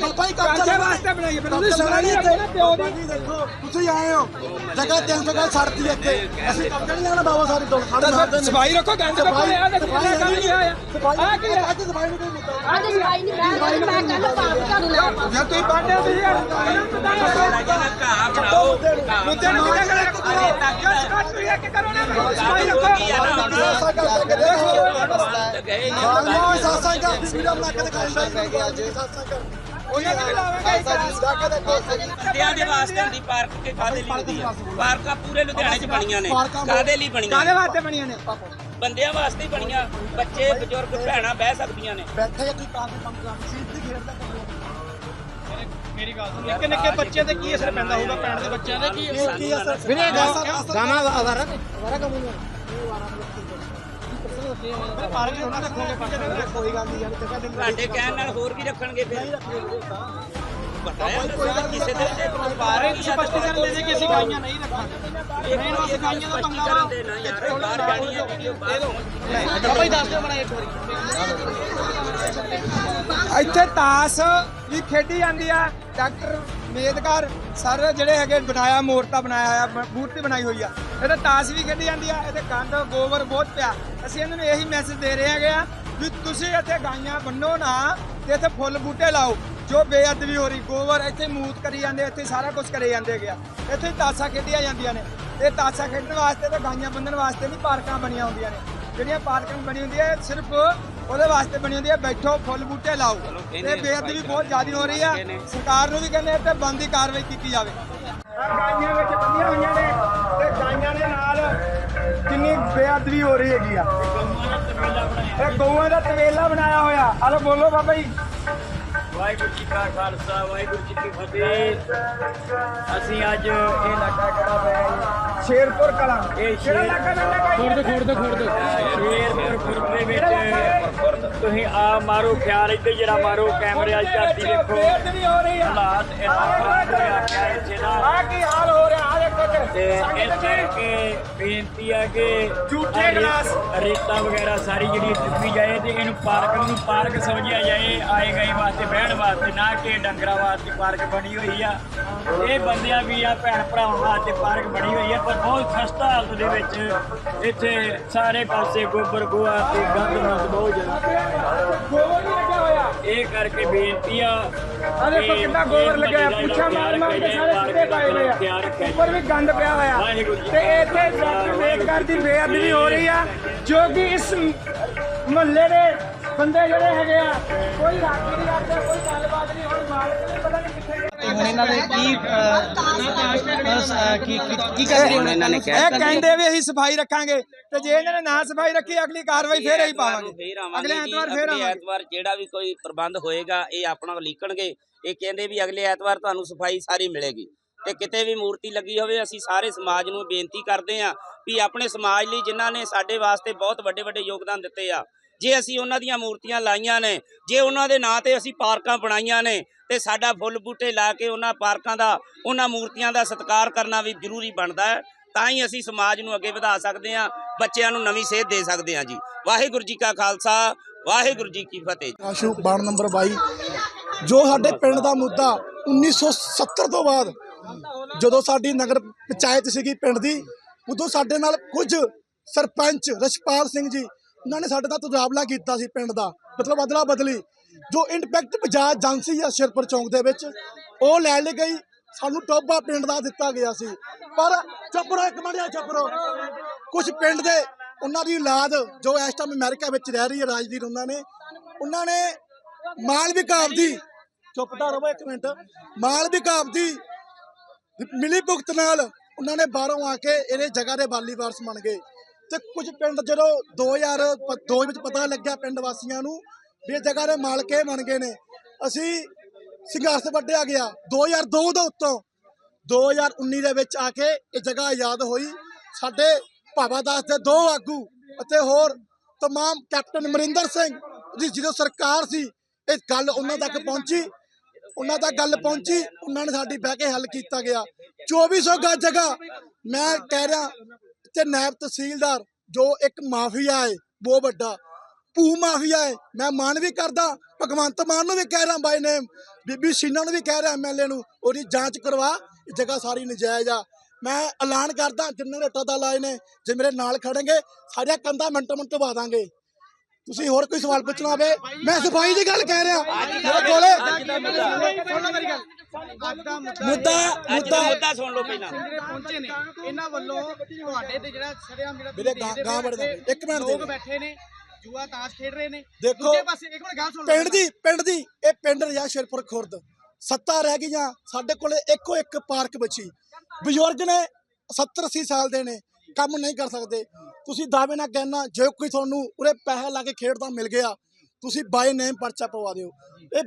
ਭਾਈ ਕੰਮ ਕਾਂਚੇ ਵਾਸਤੇ ਬਣਾਈ ਹੈ, ਫਿਰ ਉਹਦੀ ਸਵਾਰੀ ਰੱਖੋ ਨਾ ਪਿਓ ਦੀ। ਦੀ ਦੇਖੋ ਤੁਸੀਂ ਆਏ ਹੋ। ਜਗ੍ਹਾ 300 ਗਜ ਛੱਡਤੀ ਇੱਥੇ। ਅਸੀਂ ਕੰਮ ਨਹੀਂ ਲੈਣਾ ਬਾਬਾ ਸਾਹਿਬ ਤੋਂ। ਸਾਡੇ ਸਫ਼ਾਈ ਰੱਖੋ ਗੰਦ ਰੱਖੋ ਆ ਦੇ ਕਿੰਨਾ ਕੰਮ ਨਹੀਂ। ਆਇਆ ਆ ਕੀ ਹੈ ਅੱਜ ਸਫ਼ਾਈ ਨੂੰ ਕੋਈ ਮੁੱਦਾ ਅੱਜ ਸਫ਼ਾਈ ਨਹੀਂ ਮੈਂ ਮੈਂ ਕੱਲ ਪਾਪ ਝਾੜੂ ਲਾ ਯਾਰ ਤੁਸੀਂ ਬਾਂਡੇ ਹੋ ਤੁਸੀਂ ਯਾਰ ਘਾਹ ਬਣਾਓ ਮੁੱਦੇ ਨੂੰ ਕਿੱਦਾਂ ਕਰੇ? ਕੱਟ ਕੱਟ ਰਹੀ ਹੈ ਕਿ ਕਰੋ ਨਾ? ਸਫ਼ਾਈ ਰੱਖੋ। ਗਏ ਨੇ ਹਾਂ ਸਾਸਾ ਦਾ ਵੀਡੀਓ ਬਣਾ ਕੇ ਦਿਖਾਉਂਦਾ ਅੱਜ ਸਾਸਾ ਕਰ ਉਹਨਾਂ ਨੂੰ ਲਾਵਾਂਗੇ ਜਾ ਕੇ ਦੇਖੋ ਬੰਦਿਆਂ ਦੇ ਵਾਸਤੇ ਹੁੰਦੀ ਪਾਰਕ ਕੇ ਕਾਦੇ ਲਈ ਹੁੰਦੀ ਆ ਪਾਰਕਾਂ ਪੂਰੇ ਲੁਧਿਆਣੇ 'ਚ ਬਣੀਆਂ ਨੇ ਕਾਦੇ ਲਈ ਬਣੀਆਂ ਕਾਦੇ? ਵਾਸਤੇ ਬਣੀਆਂ ਨੇ ਬੰਦਿਆਂ ਵਾਸਤੇ ਹੀ ਬਣੀਆਂ ਬੱਚੇ ਬਜ਼ੁਰਗ ਭੈਣਾਂ ਬਹਿ ਸਕਦੀਆਂ ਨੇ ਬੈਠੇ ਜਾਂ ਕੋਈ ਕੰਮ ਕੰਮ ਕਰ ਸੀਟ ਦੀ ਖੇਡਦਾ ਕੰਮ ਨਿੱਕੇ ਨਿੱਕੇ ਬੱਚਿਆਂ ਤੇ ਕੀ ਅਸਰ ਪੈਂਦਾ ਹੋਊਗਾ ਭੈਣ ਦੇ ਬੱਚਿਆਂ ਦੇ ਕੀ ਇਹ ਅਸਰ ਵੀਰੇ ਗਾਣਾ ਆਵਾਰਾ ਵਾਰਾ ਕੰਮ ਨਹੀਂ ਪਾਰਕ ਉਹਨਾਂ ਕੋਈ ਗੱਲ ਨਹੀਂ ਯਾਰ ਜਗ੍ਹਾ ਦੇ ਤੁਹਾਡੇ ਕਹਿਣ ਨਾਲ ਹੋਰ ਵੀ ਰੱਖਣਗੇ ਫਿਰ? ਦਾ ਪੰਗਾ ਵਾ ਬਾਹਰ ਜਾਣੀ ਹੈ ਵੀਡੀਓ ਬਾਹਰ ਦੱਸ ਦਿਓ ਬਣਾ ਇੱਕ ਵਾਰੀ ਇੱਥੇ ਤਾਸ ਵੀ ਖੇਡੀ ਜਾਂਦੀ ਆ। ਡਾਕਟਰ ਮੇਦਕਰ ਸਰ ਜਿਹੜੇ ਹੈਗੇ ਬਣਾਇਆ ਮੂਰਤਾ ਬਣਾਇਆ ਆ ਮੂਰਤੀ ਬਣਾਈ ਹੋਈ ਆ। ਇਹਦੇ ਤਾਸ ਵੀ ਖੇਡੀ ਜਾਂਦੀ ਆ। ਇਹਦੇ ਗੰਦ ਗੋਬਰ ਬਹੁਤ ਪਿਆ। ਅਸੀਂ ਇਹਨਾਂ ਨੂੰ ਇਹੀ ਮੈਸੇਜ ਦੇ ਰਹੇ ਹੈਗੇ ਆ ਵੀ ਤੁਸੀਂ ਇੱਥੇ ਗਾਈਆਂ ਬੰਨੋ ਨਾ ਤੇ ਇੱਥੇ ਫੁੱਲ ਬੂਟੇ ਲਾਓ। ਜੋ ਬੇਅਦਬੀ ਹੋ ਰਹੀ ਗੋਬਰ ਇੱਥੇ ਮੂਤ ਕਰੀ ਜਾਂਦੇ ਇੱਥੇ ਸਾਰਾ ਕੁਝ ਕਰੇ ਜਾਂਦੇ ਹੈਗੇ ਆ। ਇੱਥੇ ਤਾਸਾਂ ਖੇਡੀਆਂ ਜਾਂਦੀਆਂ ਨੇ। ਇਹ ਤਾਸਾਂ ਖੇਡਣ ਵਾਸਤੇ ਤੇ ਗਾਈਆਂ ਬੰਨਣ ਵਾਸਤੇ ਨਹੀਂ ਪਾਰਕਾਂ ਬਣੀਆਂ ਹੁੰਦੀਆਂ ਨੇ। ਜਿਹੜੀਆਂ ਪਾਰਕਾਂ ਬਣੀ ਹੁੰਦੀ ਹੈ ਸਿਰਫ ਉਹਦੇ ਵਾਸਤੇ ਬਣੀ ਹੁੰਦੀ ਹੈ ਬੈਠੋ ਫੁੱਲ ਬੂਟੇ ਲਾਓ। ਇਹ ਬੇਅਦਬੀ ਬਹੁਤ ਜ਼ਿਆਦਾ ਹੋ ਰਹੀ ਆ। ਸਰਕਾਰ ਨੂੰ ਵੀ ਕਹਿੰਦੇ ਤੇ ਬੰਦੀ ਕਾਰਵਾਈ ਕੀਤੀ ਜਾਵੇ। ਗਾਈਆਂ ਵਿੱਚ ਬੰਦੀਆਂ ਹੋਈਆਂ ਨੇ ਤੇ ਗਾਈਆਂ ਦੇ ਨਾਲ ਕਿੰਨੀ ਬੇਅਦਬੀ ਹੋ ਰਹੀ ਹੈਗੀ ਆ। ਇਹ ਗਊਆਂ ਦਾ ਤਵੇਲਾ ਬਣਾਇਆ ਹੋਇਆ। ਆਲੋ ਬੋਲੋ ਬਾਬਾ ਜੀ। ਵਾਹਿਗੁਰੂ ਜੀ ਕਾ ਖਾਲਸਾ ਵਾਹਿਗੁਰੂ ਜੀ ਕੀ ਫਤਿਹ। ਅਸੀਂ ਅੱਜ ਇਹ ਇਲਾਕਾ ਕਿਹੜਾ ਪਿਆ ਸ਼ੇਰਪੁਰ ਕਲਾਂ। ਇਹ ਕਿਹੜਾ ਇਲਾਕਾ ਪੈਂਦਾ ਖੁਰਦ ਖੁਰਦ ਖੁਰਦ। ਸ਼ੇਰਪੁਰ ਖੁਰਦ ਦੇ ਵਿੱਚ ਤੁਸੀਂ ਆ ਮਾਰੋ ਖਿਆਲ ਇੱਥੇ ਜਰਾ ਮਾਰੋ ਕੈਮਰੇ ਵਾਲੀ ਝਾਤੀ ਦੇਖੋ। ਹੋ ਰਹੀ ਹਾਲਾਤ ਇਹਨਾਂ ਖਰਾਬ ਹੋਇਆ ਪਿਆ ਇੱਥੇ ਦਾ ਆ ਕੀ ਹਾਲ ਹੋ ਰਿਹਾ? ਆ ਦੇਖੋ ਤੇ ਇਸ ਕਰਕੇ ਬੇਨਤੀ ਹੈ ਕਿ ਝੂਠੇ ਗਲਾਸ। ਰੇਤਾ ਵਗੈਰਾ ਸਾਰੀ ਜਿਹੜੀ ਚੁੱਕੀ ਜਾਏ ਤੇ ਇਹਨੂੰ ਪਾਰਕ ਨੂੰ ਪਾਰਕ ਸਮਝਿਆ ਜਾਏ ਆਏ ਗਏ ਵਾਸਤੇ ਬਹਿਣ ਵਾਸਤੇ ਨਾ ਕਿ ਡੰਗਰਾਂ ਵਾਸਤੇ ਪਾਰਕ ਬਣੀ ਹੋਈ ਆ। ਇਹ ਬੰਦਿਆਂ ਵੀ ਆ ਭੈਣ ਭਰਾਵਾਂ ਵਾਸਤੇ ਪਾਰਕ ਬਣੀ ਹੋਈ ਆ ਪਰ ਬਹੁਤ ਖਸਤਾ ਹਾਲਤ ਦੇ ਵਿੱਚ ਇੱਥੇ ਸਾਰੇ ਪਾਸੇ ਗੋਬਰ ਗੋਹਾ ਤੇ ਗੰਦ ਮੰਦ ਬਹੁਤ ਜ਼ਿਆਦਾ ਇਹ ਕਰਕੇ ਬੇਨਤੀ ਆ ਕਿ ਕਿੰਨਾ ਗੋਬਰ ਲੱਗਿਆ ਪੁੱਛਾ ਮਾਰ ਮਾਰ ਕੇ ਸਾਰੇ ਸਿੱਧੇ ਪਾਏ ਰੱਖਿਆ ਉੱਪਰ ਵੀ ਗੰਦ ਪਿਆ ਹੋਇਆ। ਤੇ ਇੱਥੇ ਡਾਕਟਰ ਮੇਦਕਰ ਦੀ ਬੇਅਦਬੀ ਹੋ ਰਹੀ ਆ ਜੋ ਕਿ ਇਸ ਮੁਹੱਲੇ ਦੇ ਬੰਦੇ ਜਿਹੜੇ ਹੈਗੇ ਆ ਕੋਈ ਰਾਖੀ ਨਹੀਂ ਕਰਦੇ ਕੋਈ ਗੱਲਬਾਤ ਨਹੀਂ ਹੁਣ ਮਾਲਕ ਨੂੰ ਪਤਾ ਨਹੀਂ ਹੁਣ ਇਹਨਾਂ ਦੇ ਕੀ ਕੀ ਕੀ ਕਰ ਰਹੇ ਹੁਣ ਇਹਨਾਂ ਨੇ? ਕਹਿ ਇਹ ਕਹਿੰਦੇ ਵੀ ਅਸੀਂ ਸਫ਼ਾਈ ਰੱਖਾਂਗੇ ਤੇ ਜੇ ਇਹਨਾਂ ਨੇ ਨਾ ਸਫ਼ਾਈ ਰੱਖੀ ਅਗਲੀ ਕਾਰਵਾਈ ਫੇਰ ਅਸੀਂ ਪਾਵਾਂਗੇ। ਫੇਰ ਆਵਾਂਗੇ ਅਗਲੇ ਜੀ, ਐਤਵਾਰ ਫੇਰ ਅਗਲੇ ਆਵਾਂਗੇ। ਐਤਵਾਰ ਜਿਹੜਾ ਵੀ ਕੋਈ ਪ੍ਰਬੰਧ ਹੋਏਗਾ ਇਹ ਆਪਣਾ ਲਿਖਣਗੇ ਇਹ ਕਹਿੰਦੇ ਵੀ ਅਗਲੇ ਐਤਵਾਰ ਤੁਹਾਨੂੰ ਸਫ਼ਾਈ ਸਾਰੀ ਮਿਲੇਗੀ। ਤੇ ਕਿਤੇ ਵੀ ਮੂਰਤੀ ਲੱਗੀ ਹੋਵੇ ਅਸੀਂ ਸਾਰੇ ਸਮਾਜ ਨੂੰ ਬੇਨਤੀ ਕਰਦੇ ਹਾਂ ਵੀ ਆਪਣੇ ਸਮਾਜ ਲਈ ਜਿਨ੍ਹਾਂ ਨੇ ਸਾਡੇ ਵਾਸਤੇ ਬਹੁਤ ਵੱਡੇ ਵੱਡੇ ਯੋਗਦਾਨ ਦਿੱਤੇ ਆ ਜੇ ਅਸੀਂ ਉਹਨਾਂ ਦੀਆਂ ਮੂਰਤੀਆਂ ਲਾਈਆਂ ਨੇ ਜੇ ਉਹਨਾਂ ਦੇ ਨਾਂ ਤੇ ਅਸੀਂ ਪਾਰਕਾਂ ਬਣਾਈਆਂ ਨੇ ਤੇ ਸਾਡਾ ਫੁੱਲ ਬੂਟੇ ਲਾ ਕੇ ਉਹਨਾਂ ਪਾਰਕਾਂ ਦਾ, ਉਹਨਾਂ ਮੂਰਤੀਆਂ ਦਾ ਸਤਿਕਾਰ ਕਰਨਾ ਵੀ ਜ਼ਰੂਰੀ ਬਣਦਾ ਹੈ। ਤਾਂ ਹੀ ਅਸੀਂ ਸਮਾਜ ਨੂੰ ਅੱਗੇ ਵਧਾ ਸਕਦੇ ਹਾਂ, ਬੱਚਿਆਂ ਨੂੰ ਨਵੀਂ ਸੇਧ ਦੇ ਸਕਦੇ ਹਾਂ ਜੀ। ਵਾਹਿਗੁਰੂ ਜੀ ਕਾ ਖਾਲਸਾ, ਵਾਹਿਗੁਰੂ ਜੀ ਕੀ ਫਤਿਹ। ਆਸ਼ੂ ਬਾਣ ਨੰਬਰ 22 ਜੋ ਸਾਡੇ ਪਿੰਡ ਦਾ ਮੁੱਦਾ 1970 ਤੋਂ ਬਾਅਦ ਜਦੋਂ ਸਾਡੀ ਨਗਰ ਪੰਚਾਇਤ ਸੀਗੀ ਪਿੰਡ ਦੀ, ਉਦੋਂ ਸਾਡੇ ਨਾਲ ਕੁਝ ਸਰਪੰਚ ਰਛਪਾਲ ਸਿੰਘ ਜੀ, ਉਹਨਾਂ ਨੇ ਸਾਡੇ ਨਾਲ ਤਜਾਬਲਾ ਕੀਤਾ ਸੀ ਪਿੰਡ ਦਾ। ਮਤਲਬ ਅਦਲਾ ਬਦਲੀ ਜੋ ਇੰਪੈਕਟ ਬਜਾਜ ਏਜੰਸੀ ਆ ਸ਼ਿਰਪੁਰ ਚੌਂਕ ਦੇ ਵਿੱਚ, ਉਹ ਲੈ ਲਈ ਗਈ। ਸਾਨੂੰ ਟੋਬਾ ਪਿੰਡ ਦਾ ਦਿੱਤਾ ਗਿਆ ਸੀ। ਪਰ ਚੱਪਰੋ, ਇੱਕ ਮਿੰਟ ਆ ਚੁੱਪ ਰਹੋ ਕੁਝ ਪਿੰਡ ਦੇ ਉਹਨਾਂ ਦੀ ਔਲਾਦ, ਜੋ ਇਸ ਟਾਈਮ ਅਮਰੀਕਾ ਵਿੱਚ ਰਹਿ ਰਹੀ ਹੈ, ਰਾਜਵੀਰ ਉਹਨਾਂ ਨੇ ਉਹਨਾਂ ਨੇ ਮਾਲ ਵਿਕਾਬ ਚੁੱਪਦਾ ਰਹੋ ਇੱਕ ਮਿੰਟ ਮਾਲ ਵਿਕਾਬ ਮਿਲੀ ਭੁਗਤ ਨਾਲ ਉਹਨਾਂ ਨੇ ਬਾਹਰੋਂ ਆ ਕੇ ਇਹਦੇ ਜਗ੍ਹਾ ਦੇ ਵਾਲੀ ਵਾਰਸ ਬਣ ਗਏ। ਤੇ ਕੁਝ ਪਿੰਡ ਜਦੋਂ 2002 ਵਿੱਚ ਪਤਾ ਲੱਗਿਆ ਪਿੰਡ ਵਾਸੀਆਂ ਨੂੰ ਵੀ ਇਹ ਜਗ੍ਹਾ ਦੇ ਮਾਲਕ ਇਹ ਬਣ ਗਏ ਨੇ। ਅਸੀਂ ਸੰਘਰਸ਼ ਵੱਢਿਆ ਗਿਆ। 2002 ਦੇ ਉੱਤੋਂ 2019 ਦੇ ਵਿੱਚ ਆ ਕੇ ਇਹ ਜਗ੍ਹਾ ਆਜ਼ਾਦ ਹੋਈ। ਸਾਡੇ ਭਾਵਾ ਦਾਸ ਦੇ ਦੋ ਆਗੂ ਅਤੇ ਹੋਰ ਤਮਾਮ ਕੈਪਟਨ ਅਮਰਿੰਦਰ ਸਿੰਘ ਦੀ ਜਦੋਂ ਸਰਕਾਰ ਸੀ, ਇਹ ਗੱਲ ਉਹਨਾਂ ਤੱਕ ਪਹੁੰਚੀ। ਉਹਨਾਂ ਤੱਕ ਗੱਲ ਪਹੁੰਚੀ। ਉਹਨਾਂ ਨੇ ਸਾਡੀ ਬਹਿ ਕੇ ਹੱਲ ਕੀਤਾ ਗਿਆ। 2400 ਗਜ ਜਗ੍ਹਾ। ਮੈਂ ਕਹਿ ਰਿਹਾ ਤੇ ਨਾਇਬ ਤਹਿਸੀਲਦਾਰ ਜੋ ਇੱਕ ਮਾਫੀਆ ਹੈ, ਬਹੁਤ ਵੱਡਾ। ਭੂ ਮਾਫੀਆ ਹੈ ਮੈਂ ਮਾਨ ਵੀ ਕਰਦਾ ਭਗਵੰਤ ਮਾਨ ਨੂੰ ਵੀ ਕਹਿ ਰਿਹਾ ਬਾਈ ਨੇਮ ਬੀਬੀ ਸ਼ੀਨਾ ਨੂੰ ਵੀ ਕਹਿ ਰਿਹਾ ਐਮਐਲਏ ਨੂੰ ਉਹਦੀ ਜਾਂਚ ਕਰਵਾ ਇਹ ਜਗ੍ਹਾ ਸਾਰੀ ਨਜਾਇਜ਼ ਆ। ਮੈਂ ਐਲਾਨ ਕਰਦਾ ਜਿੰਨੇ ਰੇਟਾ ਦਾ ਲਾਏ ਨੇ ਜੇ ਮੇਰੇ ਨਾਲ ਖੜਨਗੇ ਸਾਰੀਆਂ ਕੰਧਾਂ ਮਿੰਟੋ ਮਿੰਟ ਢਵਾ ਦਾਂਗੇ। ਤੁਸੀਂ ਹੋਰ ਕੋਈ ਸਵਾਲ ਪੁੱਛਣਾ ਹੋਵੇ ਮੈਂ ਸਫ਼ਾਈ ਦੀ ਗੱਲ ਕਹਿ ਰਿਹਾ। ਮੇਰੇ ਕੋਲੇ ਸੁਣ ਲਓ ਮੇਰੀ ਗੱਲ ਅੱਜ ਦਾ ਮੁੱਦਾ ਮੁੱਦਾ। ਮੁੱਦਾ ਸੁਣ ਲਓ ਪਹਿਲਾਂ। ਜਿਹੜੇ ਪਹੁੰਚੇ ਨੇ ਇਹਨਾਂ ਵੱਲੋਂ ਤੁਹਾਡੇ ਤੇ ਜਿਹੜਾ ਸੜਿਆ ਮੇਰਾ ਵੀਰੇ ਗਾਂ- ਗਾਂ ਵੜਦਾ। ਇੱਕ ਮਿੰਟ ਦੇ। ਬੈਠੇ ਨੇ। ਜੂਆ ਤਾਸ਼ ਖੇਡ ਰਹੇ ਨੇ। ਦੇਖੋ, ਦੂਜੇ ਪਾਸੇ ਇੱਕ ਮਿੰਟ ਗੱਲ ਸੁਣ ਲਓ। ਪਿੰਡ ਦੀ ਪਿੰਡ ਦੀ ਇਹ ਪਿੰਡ ਰਿਆ ਸ਼ੇਰਪੁਰ ਖੁਰਦ। ਸੱਤਾ ਰਹਿ ਗਈਆਂ ਸਾਡੇ ਕੋਲੇ ਇੱਕੋ ਇੱਕ ਪਾਰਕ ਬਚੀ। ਬਜ਼ੁਰਗ ਨੇ 70 80 ਸਾਲ ਦੇ ਨੇ ਕੰਮ ਨਹੀਂ ਕਰ ਸਕਦੇ। ਤੁਸੀਂ ਦਾਅਵੇ ਨਾਲ ਕਹਿਣਾ ਜੇ ਕੋਈ ਤੁਹਾਨੂੰ ਉਰੇ ਪੈਸਾ ਲਾ ਕੇ ਖੇਡਦਾ ਮਿਲ ਗਿਆ ਤੁਸੀਂ ਬਾਈ ਨੇਮ ਪਰਚਾ ਪਵਾ ਦਿਓ। ਇਹ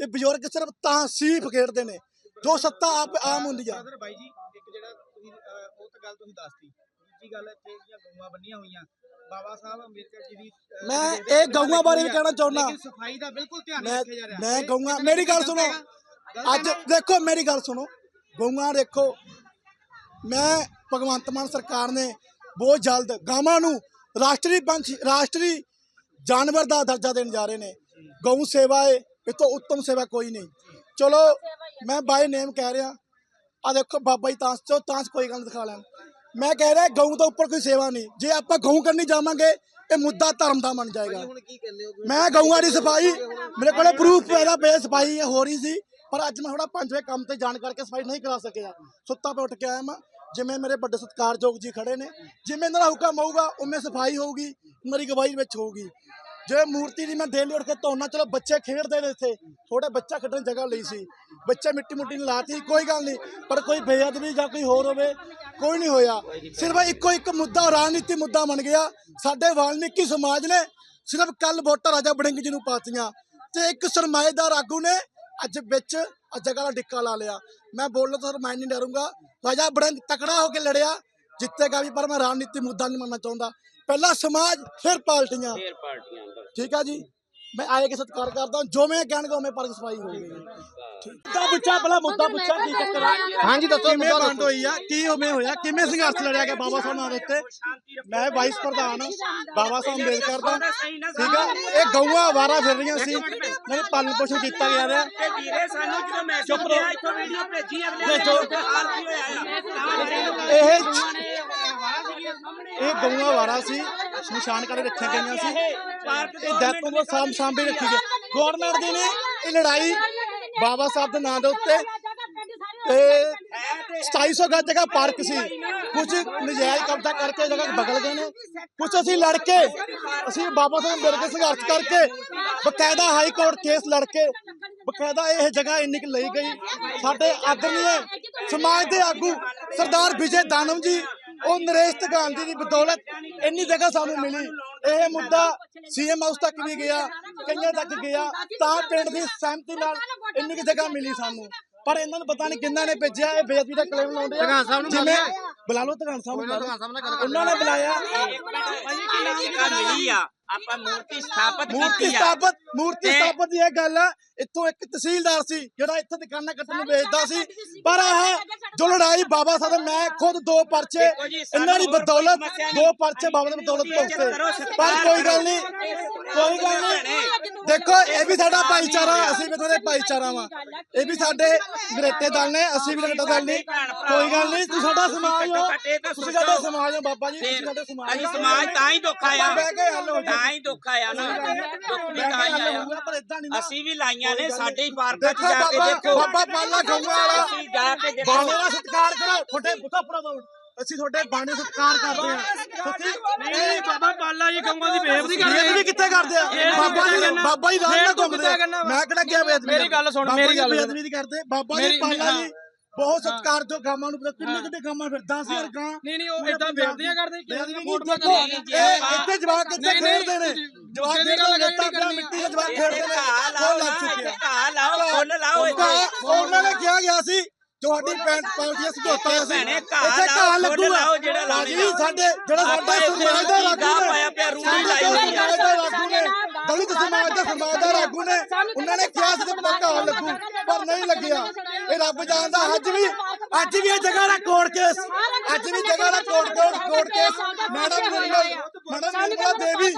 ਇਹ ਬਜ਼ੁਰਗ ਸਿਰਫ ਤਾਂ ਸੀਫ ਖੇਡਦੇ ਨੇ ਜੋ ਸੱਤਾ ਆਪ ਆਮ ਹੁੰਦੀ ਆ। ਸਰ ਬਾਈ ਜੀ ਇੱਕ ਜਿਹੜਾ ਤੁਸੀਂ ਅਹ, ਉਹ ਤਾਂ ਗੱਲ ਤੁਸੀਂ ਦੱਸਤੀ। ਦੂਜੀ ਗੱਲ ਇੱਥੇ ਜਿਹੜੀਆਂ ਗਊਆਂ ਬੰਨੀਆਂ ਹੋਈਆਂ ਬਾਬਾ ਸਾਹਿਬ ਅੰਬੇਦਕਰ ਜੀ ਦੀ ਮੈਂ ਇਹ ਗਊਆਂ ਬਾਰੇ ਵੀ ਕਹਿਣਾ ਚਾਹੁੰਦਾ। ਸਫ਼ਾਈ ਦਾ ਬਿਲਕੁਲ ਧਿਆਨ ਰੱਖਿਆ ਜਾ ਰਿਹਾ। ਮੈਂ ਕਿਤੇ ਮੇਰੀ ਗੱਲ ਸੁਣੋ। ਅੱਜ। ਦੇਖੋ ਮੇਰੀ ਗੱਲ ਸੁਣੋ। ਗਊਆਂ ਦੇਖੋ ਮੈਂ ਭਗਵੰਤ ਮਾਨ ਸਰਕਾਰ ਨੇ ਬਹੁਤ ਜਲਦ ਗਾਵਾਂ ਨੂੰ ਰਾਸ਼ਟਰੀ ਪੰਛੀ ਰਾਸ਼ਟਰੀ ਜਾਨਵਰ ਦਾ ਦਰਜਾ ਦੇਣ ਜਾ ਰਹੇ ਨੇ। ਗਊ ਸੇਵਾ ਹੈ ਇਹ ਤੋਂ ਉੱਤਮ ਸੇਵਾ ਕੋਈ ਨਹੀਂ। ਚਲੋ ਮੈਂ ਬਾਈ ਨੇਮ ਕਹਿ ਰਿਹਾ। ਆ ਦੇਖੋ ਬਾਬਾ ਜੀ ਤਾਂਸ ਚੋ ਤਾਂਸ ਕੋਈ ਗੱਲ ਦਿਖਾ ਲੈਣ। ਮੈਂ ਕਹਿ ਰਿਹਾ ਗਊ ਤੋਂ ਉੱਪਰ ਕੋਈ ਸੇਵਾ ਨਹੀਂ। ਜੇ ਆਪਾਂ ਗਊ ਕਰਨੀ ਜਾਵਾਂਗੇ ਇਹ ਮੁੱਦਾ ਧਰਮ ਦਾ ਬਣ ਜਾਏਗਾ। ਮੈਂ ਗਊਆਂ ਦੀ ਸਫ਼ਾਈ ਮੇਰੇ ਕੋਲੇ ਪ੍ਰੂਫ ਪੈਦਾ ਪਿਆ ਸਫ਼ਾਈ ਹੋ ਰਹੀ ਸੀ ਪਰ ਅੱਜ ਮੈਂ ਥੋੜਾ ਪੰਜ ਵਜੇ ਕੰਮ ਤੇ ਜਾਣ ਕਰਕੇ ਸਫ਼ਾਈ ਨਹੀਂ ਕਰਾ ਸਕਿਆ। ਸੁੱਤਾ ਪੇ ਉੱਠ ਕੇ ਆਇਆ ਮੈਂ ਜਿਵੇਂ ਮੇਰੇ ਵੱਡੇ ਸਤਿਕਾਰਯੋਗ ਜੀ ਖੜੇ ਨੇ ਜਿਵੇਂ ਇਹਨਾਂ ਦਾ ਹੁਕਮ ਹੋਊਗਾ ਉਵੇਂ ਸਫ਼ਾਈ ਹੋਊਗੀ ਮੇਰੀ ਗਵਾਹੀ ਵਿੱਚ ਹੋਊਗੀ। ਜੇ ਮੂਰਤੀ ਦੀ ਮੈਂ ਡੇਲੀ ਉੱਠ ਕੇ ਧੋਣਾ, ਚਲੋ ਬੱਚੇ ਖੇਡਦੇ ਨੇ ਇੱਥੇ। ਥੋੜੇ ਬੱਚਾ ਖੇਡਣ ਜਗ੍ਹਾ ਲਈ ਸੀ। ਬੱਚੇ ਮਿੱਟੀ ਮੁੱਟੀ ਨੂੰ ਲਾਤੀ, ਕੋਈ ਗੱਲ ਨਹੀਂ ਪਰ ਕੋਈ ਬੇਅਦਬੀ ਜਾਂ ਕੋਈ ਹੋਰ ਹੋਵੇ, ਕੋਈ ਨਹੀਂ ਹੋਇਆ। ਸਿਰਫ ਇੱਕੋ ਇੱਕ ਮੁੱਦਾ, ਰਾਜਨੀਤੀ ਮੁੱਦਾ ਬਣ ਗਿਆ। ਸਾਡੇ ਵਾਲਮੀਕੀ ਸਮਾਜ ਨੇ ਸਿਰਫ ਕੱਲ ਵੋਟਾਂ ਰਾਜਾ ਬੜਿੰਗ ਜੀ ਨੂੰ ਪਾਤੀਆਂ। ਤੇ ਇੱਕ ਸਰਮਾਏਦਾਰ ਆਗੂ ਨੇ ਅੱਜ ਵਿੱਚ ਜਗ੍ਹਾ ਦਾ ਡਿੱਕਾ ਲਾ ਲਿਆ। ਮੈਂ ਬੋਲਣ ਤੋਂ ਸਰਮਾਇ ਨਹੀਂ ਡਰੂੰਗਾ। ਰਾਜਾ ਬੜਿੰਗ ਤਕੜਾ ਹੋ ਕੇ ਲੜਿਆ। ਜਿੱਤੇਗਾ ਵੀ ਪਰ ਮੈਂ ਰਾਜਨੀਤੀ ਮੁੱਦਾ ਨਹੀਂ ਮੰਨਣਾ ਚਾਹੁੰਦਾ। ਪਹਿਲਾਂ ਸਮਾਜ ਫਿਰ ਪਾਰਟੀਆਂ। ਫੇਰ ਪਾਰਟੀਆਂ ਠੀਕ ਆ ਜੀ? ਮੈਂ ਆਏ ਕੇ ਸਤਿਕਾਰ ਕਰਦਾ ਜੋ ਮੈਂ ਕਹਿਣਗਾ ਉਵੇਂ ਪਰ ਸਫ਼ਾਈ ਹੋਊਗੀ ਠੀਕ ਦਾ ਪੁੱਛਾ ਭਲਾ ਮੁੱਦਾ ਪੁੱਛਾ ਕੀ ਚੱਕਰ ਆ? ਹਾਂਜੀ ਦੱਸੋ ਕਿਵੇਂ ਬੰਦ ਹੋਈ ਆ? ਕੀ ਉਵੇਂ ਹੋਇਆ? ਕਿਵੇਂ ਸੰਘਰਸ਼ ਲੜਿਆ ਗਿਆ ਬਾਬਾ ਸਾਹਿਬ ਨਾਲ ਉੱਤੇ? ਮੈਂ ਵਾਈਸ ਪ੍ਰਧਾਨ ਬਾਬਾ ਸਾਹਿਬ ਅੰਬੇਦਕਰ ਦਾ। ਠੀਕ ਆ? ਇਹ ਗਊਆਂ ਵਾਰਾ ਫਿਰ ਰਹੀਆਂ ਸੀ। ਮੈਨੂੰ ਪਾਲਣ ਪੋਸ਼ਣ ਕੀਤਾ ਗਿਆ ਰਿਹਾ। ਤੇ ਵੀਰੇ ਸਾਨੂੰ ਜਦੋਂ ਮੈਸੇਜ। ਗਿਆ ਇੱਥੋਂ ਵੀਡੀਓ ਭੇਜੀ ਅਗਲੇ ਇਹ ਇਹ ਗਊਆਂ ਵਾਰਾ ਸੀ, ਸ਼ਮਸ਼ਾਨ ਕਰਕੇ ਰੱਖੀਆਂ ਗਈਆਂ ਸੀ। ਇਹ ਡੈਥ ਤੋਂ ਸਾਮ ਸਾਂਭੇ ਰੱਖੀ ਗਈ। ਗਵਰਨਮੈਂਟ ਦੀ ਨੇ ਇਹ ਲੜਾਈ ਬਾਬਾ ਸਾਹਿਬ ਦੇ ਨਾਂ ਦੇ ਉੱਤੇ ਤੇ 2700 ਗਜ ਜਗ੍ਹਾ ਪਾਰਕ ਸੀ। ਕੁਝ ਨਜਾਇਜ਼ ਕਬਜ਼ਾ ਕਰਕੇ ਜਗ੍ਹਾ ਬਗਲ ਗਏ ਨੇ। ਕੁਝ ਅਸੀਂ ਲੜ ਕੇ ਅਸੀਂ ਬਾਬਾ ਸਾਹਿਬ ਅੰਬੇਡਕਰ ਸੰਘਰਸ਼ ਕਰਕੇ ਬਕਾਇਦਾ ਹਾਈ ਕੋਰਟ ਕੇਸ ਲੜ ਕੇ ਬਕਾਇਦਾ ਇਹ ਜਗ੍ਹਾ ਇੰਨੀ ਕੁ ਲਈ ਗਈ। ਸਾਡੇ ਆਦਰਨੀਏ ਸਮਾਜ ਦੇ ਆਗੂ ਸਰਦਾਰ ਵਿਜੇ ਦਾਨਵ ਜੀ ਉਹ ਨਰੇਸ਼ ਗਾਂਧੀ ਦੀ ਬਦੌਲਤ ਇੰਨੀ ਜਗ੍ਹਾ ਸਾਨੂੰ ਮਿਲੀ। ਇਹ ਮੁੱਦਾ ਸੀਐਮ ਹਾਊਸ ਤੱਕ ਵੀ ਗਿਆ ਕਈਆਂ ਤੱਕ ਗਿਆ। ਤਾਂ ਪਿੰਡ ਦੀ ਸਹਿਮਤੀ ਨਾਲ ਇੰਨੀ ਕੁ ਜਗ੍ਹਾ ਮਿਲੀ ਸਾਨੂੰ। ਪਰ ਇਹਨਾਂ ਨੂੰ ਪਤਾ ਨਹੀਂ ਕਿੰਨਾ ਨੇ ਭੇਜਿਆ ਇਹ ਬੇਅਦਬੀ ਦਾ ਕਲੇਮ ਲਾਉਂਦੇ ਆ। ਜਿਵੇਂ ਬੁਲਾ ਲਓ ਧਗਾਨ ਸਾਹਿਬ ਨੂੰ ਬੁਲਾ ਲਓ। ਉਹਨਾਂ ਨੇ ਬੁਲਾਇਆ। ਜਗ੍ਹਾ ਮਿਲੀ ਆ? ਆਪਾਂ ਮੂਰਤੀ ਸਥਾਪਿਤ ਮੂਰਤੀ ਕੀਤੀ ਆ। ਸਥਾਪਤ ਮੂਰਤੀ ਸਥਾਪਤ ਦੀ ਇਹ ਗੱਲ ਆ ਇੱਥੋਂ ਇੱਕ ਤਹਿਸੀਲਦਾਰ ਸੀ ਜਿਹੜਾ ਇੱਥੇ ਦੁਕਾਨਾਂ ਕੱਟਣ ਨੂੰ ਵੇਚਦਾ ਸੀ। ਪਰ ਆਹ ਜੋ ਲੜਾਈ ਬਾਬਾ ਸਾਹਿਬ ਮੈਂ ਖੁਦ ਦੋ ਪਰਚੇ ਇਹਨਾਂ ਦੀ ਬਦੌਲਤ। ਦੋ ਪਰਚੇ ਬਾਬਾ ਦੀ ਬਦੌਲਤ ਭੁਗਤੇ ਪਰ ਕੋਈ ਗੱਲ। ਨਹੀਂ ਕੋਈ ਗੱਲ ਨਹੀਂ। ਦੇਖੋ ਇਹ ਵੀ ਸਾਡਾ ਭਾਈਚਾਰਾ ਅਸੀਂ ਵੀ ਦੇ ਭਾਈਚਾਰਾ ਵਾਂ। ਇਹ ਵੀ ਸਾਡੇ ਗਰੇਟੇ ਦਲ ਨੇ ਅਸੀਂ ਵੀ ਗਰੇਟਾ ਦਲ ਨਹੀਂ। ਕੋਈ ਗੱਲ ਨਹੀਂ ਤੁਸੀਂ ਸਾਡਾ ਸਮਾਜ ਹੋ। ਤੁਸੀਂ ਸਾਡਾ ਸਮਾਜ ਹੋ ਬਾਬਾ ਜੀ ਤੁਸੀਂ ਸਾਡੇ ਸਮਾਜ ਅਸੀਂ ਹੋ। ਸਮਾਜ ਤਾਂ ਹੀ ਦੁੱਖ ਆਇਆ। ਬਹਿ ਕੇ ਹੱਲ ਹੋ ਜਾਊ। ਤਾਂ ਹੀ ਦੁੱਖ ਆਇਆ ਨਾ। ਦੁੱਖ ਵੀ ਤਾਂ ਹੀ ਆਇਆ। ਪਰ ਇਦਾਂ ਨਹੀਂ ਅਸੀਂ ਵੀ ਲਾਈਆਂ ਨੇ ਸਾਡੇ ਹੀ ਪਾਰਕਾਂ 'ਚ ਜਾ ਕੇ ਬਾਬਾ ਦੇਖੋ। ਬਾਬਾ ਪਾਲਾ ਗੰਗਾ ਵਾਲਾ। ਅਸੀਂ ਜਾ ਕੇ ਦੇਖੋ। ਬਾਣੇ ਦਾ ਸਤਿਕਾਰ ਕਰੋ। ਤੁਹਾਡੇ ਬੁੱਧਾ ਪ੍ਰਭੂ ਅਸੀਂ ਤੁਹਾਡੇ ਬਾਣੇ ਸਤਿਕਾਰ ਕਰਦੇ ਹਾਂ। ਤੁਸੀਂ ਨਹੀਂ ਬਾਬਾ ਪਾਲਾ ਜੀ ਗਊਆਂ ਦੀ ਬੇਇੱਜ਼ਤੀ ਬੇਅਦਬੀ ਵੀ ਕਿੱਥੇ ਕਰਦੇ ਆ? ਬਾਬਾ ਜੀ ਬਾਬਾ ਜੀ ਰਾਮ ਨਾਲ ਘੁੰਮਦੇ ਆ। ਮੈਂ ਕਿਹੜਾ ਗਿਆ ਬੇਅਦਬੀ ਮੇਰੀ ਗੱਲ ਸੁਣ, ਮੇਰੀ ਗੱਲ। ਨਹੀਂ ਕਰਦੇ। ਬਾਬਾ ਜੀ ਪਾਲਾ ਜੀ ਬਹੁਤ ਸਤਿਕਾਰ ਜੋ ਗਾਵਾਂ ਨੂੰ ਕਿੰਨੇ ਕਿੰਨੇ ਗਾਵਾਂ ਫਿਰਦਾ ਸੀ ਯਾਰ ਗਾਂ ਨਹੀਂ ਨਹੀਂ ਉਹ ਇਦਾਂ ਬੇਇੱਜ਼ਤੀਆਂ ਕਰਦੇ ਕਿ ਵੋਟ ਦੇਖੋ ਇਹ ਇੱਥੇ ਜਵਾਕ ਨਹੀਂ, ਖੇਡਦੇ ਨੇ? ਜਵਾਕ ਖੇਡਦੇ ਨੇ ਤਾਂ ਮਿੱਟੀ ਦੇ ਜਵਾਕ ਖੇਡਦੇ ਨੇ ਉਹ ਲਾਓ ਲੱਗ ਚੁੱਕਿਆ। ਘਾਹ ਲਾਓ ਫੁੱਲ ਲਾਓ ਇੱਥੇ। ਉਹਨਾਂ ਨੇ ਕਿਹਾ ਗਿਆ ਸੀ ਤੁਹਾਡੀ ਪੈਂਟ ਪਾਰਟੀਆਂ ਸਮਝੌਤਾ ਹੋਇਆ ਸੀ। ਇੱਥੇ ਫੁੱਲ ਲੱਗੂਗਾ। ਲਾਓ ਜਿਹੜਾ ਲਾਉਣੀ। ਸਾਡੇ ਜਿਹੜਾ ਸਾਡਾ ਇੱਥੇ ਸਮਾਜ ਦਾ ਪਾਇਆ ਪਿਆ, ਰੂੜੀ ਲਾਈ ਹੋਈ ਆਗੂ ਨੇ। ਦਲਿਤ ਸਮਾਜ ਦਾ ਸਮਾਜ ਦਾ ਆਗੂ ਨੇ। ਉਹਨਾਂ ਨੇ ਕਿਹਾ ਸੀ ਕਿ ਘਾਹ ਲੱਗੂ ਪਰ ਨਹੀਂ ਲੱਗਿਆ। ਇਹ ਰੱਬ ਜਾਣਦਾ ਅੱਜ ਵੀ ਅੱਜ ਵੀ ਇਹ ਜਗ੍ਹਾ ਦਾ ਕੋਰਟ ਕੇਸ ਅੱਜ ਵੀ ਜਗ੍ਹਾ ਦਾ court court court case madam general madam Nirmala Devi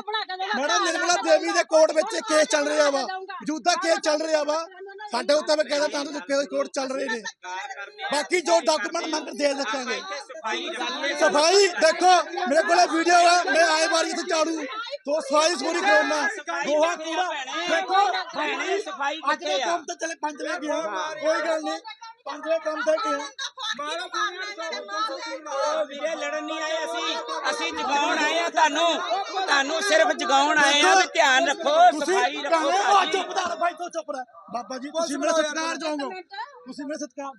madam Nirmala Devi ਦੇ ਕੋਰਟ ਵਿੱਚ ਕੇਸ ਚੱਲ ਰਿਹਾ ਵਾ। ਮੌਜੂਦਾ ਕੇਸ ਚੱਲ ਰਿਹਾ ਵਾ। ਸਾਡੇ ਉੱਤੇ ਮੈਂ ਕਹਿੰਦਾ ਤੁਹਾਨੂੰ ਕੇਸ ਕੋਰਟ ਚੱਲ ਰਹੇ ਨੇ ਬਾਕੀ ਜੋ ਡਾਕੂਮੈਂਟ ਮੰਗ ਕੇ ਦੇ ਰੱਖਾਂਗੇ ਸਫ਼ਾਈ ਦੇਖੋ ਮੇਰੇ ਕੋਲ ਵੀਡੀਓ ਆ ਮੈਂ ਆਏ ਵਾਰੀ ਇੱਥੇ ਝਾੜੂ। ਤੋਂ ਸਫ਼ਾਈ ਪੂਰੀ ਕਰਾਉਣਾ ਗੋਹਾ ਕੂੜਾ ਦੇਖੋ ਭੈਣੇ ਸਫ਼ਾਈ ਅੱਜ ਕਿੱਥੇ ਦੇ ਆ? ਕੰਮ ਤੇ ਚਲੇ ਪੰਜ ਵਜੇ ਗਿਆ ਕੋਈ ਗੱਲ ਨਹੀਂ। ਪੰਜ ਵਜੇ ਕੰਮ ਤੇ ਗਿਆ ਵੀਰੇ ਲੜਨ ਨਹੀਂ ਆਏ। ਅਸੀਂ ਜਗਾਉਣ ਆਏ ਆ ਤੁਹਾਨੂੰ। ਤੁਹਾਨੂੰ ਸਿਰਫ ਜਗਾਉਣ ਆਏ ਆ ਵੀ ਧਿਆਨ ਰੱਖੋ ਸਫ਼ਾਈ ਰੱਖੋ। ਚੁੱਪ ਦਾ ਭਾਈ ਤੋਂ ਚੁੱਪ ਰਹਿ। ਬਾਬਾ ਜੀ ਤੁਸੀਂ ਮੇਰਾ ਸਤਿਕਾਰ ਜਾਓਗੇ ਤੁਸੀਂ ਮੇਰਾ ਸਤਿਕਾਰ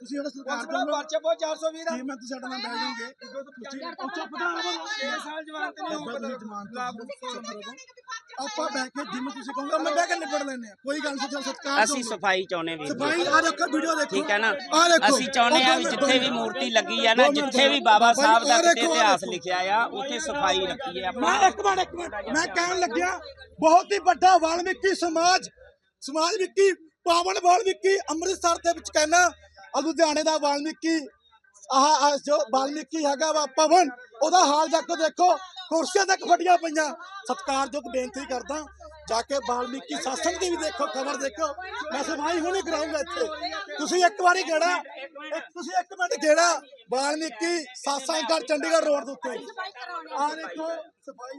ਤੁਸੀਂ ਮੇਰਾ ਸਤਿਕਾਰ ਜਾਓਗੇ ਪਰਚੇ ਬਹੁਤ 420 ਦਾ। ਮੈਂ ਤੁਸੀਂ ਸਾਡੇ ਨਾਲ ਬਹਿ ਜਾਓਗੇ। ਤੁਸੀਂ ਉਹ ਚੁੱਪ ਦਾ 6 ਸਾਲ ਜਵਾਨ ਤੇ ਨਹੀਂ ਬਾਬਾ ਹੋਊਗਾ ਜੀ ਜਮਾਨ ਆਪਾਂ ਬਹਿ ਕੇ ਜਿਵੇਂ ਤੁਸੀਂ ਕਹੋਗੇ ਮੈਂ ਬਹਿ ਕੇ ਨਿਬੜ ਲੈਣੇ ਆ ਕੋਈ ਗੱਲ ਨਹੀਂ ਸਤਿਕਾਰ ਅਸੀਂ ਸਫ਼ਾਈ ਚਾਉਣੇ ਵੀ ਸਫ਼ਾਈ ਆ ਦੇਖੋ ਵੀਡੀਓ ਦੇਖੋ। ਠੀਕ ਹੈ ਨਾ? ਆ ਦੇਖੋ। ਅਸੀਂ ਚਾਹੁੰਦੇ ਆ ਵੀ ਜਿੱਥੇ ਵੀ ਮੂਰਤੀ ਲੱਗੀ ਆ ਨਾ ਜਿੱਥੇ ਵੀ ਬਾਬਾ ਸਾਹਿਬ ਦਾ ਕਿਤੇ ਇਤਿਹਾਸ ਲਿਖਿਆ ਆ ਉੱਥੇ ਸਫ਼ਾਈ ਰੱਖੀਏ ਆਪਾਂ। ਮੈਂ ਇੱਕ ਮਿੰਟ ਇੱਕ ਮਿੰਟ। ਮੈਂ ਕਹਿਣ ਲੱਗਿਆ ਬਹੁਤ ਹੀ ਵੱਡਾ ਵਾਲਮੀਕੀ ਸਮਾਜ ਸਮਾਜ ਵਿੱਕੀ ਪਾਵਨ ਵਾਲਮੀਕੀ ਅੰਮ੍ਰਿਤਸਰ ਦੇ ਵਿੱਚ ਕਹਿਣਾ ਲੁਧਿਆਣੇ ਦਾ ਵਾਲਮੀਕੀ, ਆਹ ਜੋ ਵਾਲਮੀਕੀ ਹੈਗਾ ਵਾ ਪਵਨ, ਉਹਦਾ ਹਾਲ ਜਾ ਕੇ ਦੇਖੋ, ਕੁਰਸੀਆਂ ਤੱਕ ਫਟੀਆਂ ਪਈਆਂ। ਸਤਿਕਾਰਯੋਗ ਬੇਨਤੀ ਕਰਦਾ, ਜਾ ਕੇ ਵਾਲਮੀਕੀ ਸਾਸਨ ਦੀ ਵੀ ਦੇਖੋ, ਖਬਰ ਦੇਖੋ। ਮੈਂ ਸਫ਼ਾਈ ਹੁਣੇ ਕਰਾਉਂਗਾ ਇੱਥੇ। ਤੁਸੀਂ ਇੱਕ ਵਾਰੀ ਗੇੜਾ ਤੁਸੀਂ ਇੱਕ ਮਿੰਟ ਗੇੜਾ, ਵਾਲਮੀਕੀ ਸਾਸਾਂ ਘਰ ਚੰਡੀਗੜ੍ਹ ਰੋਡ ਦੇ ਉੱਤੇ। ਆ ਦੇਖੋ, ਸਫ਼ਾਈ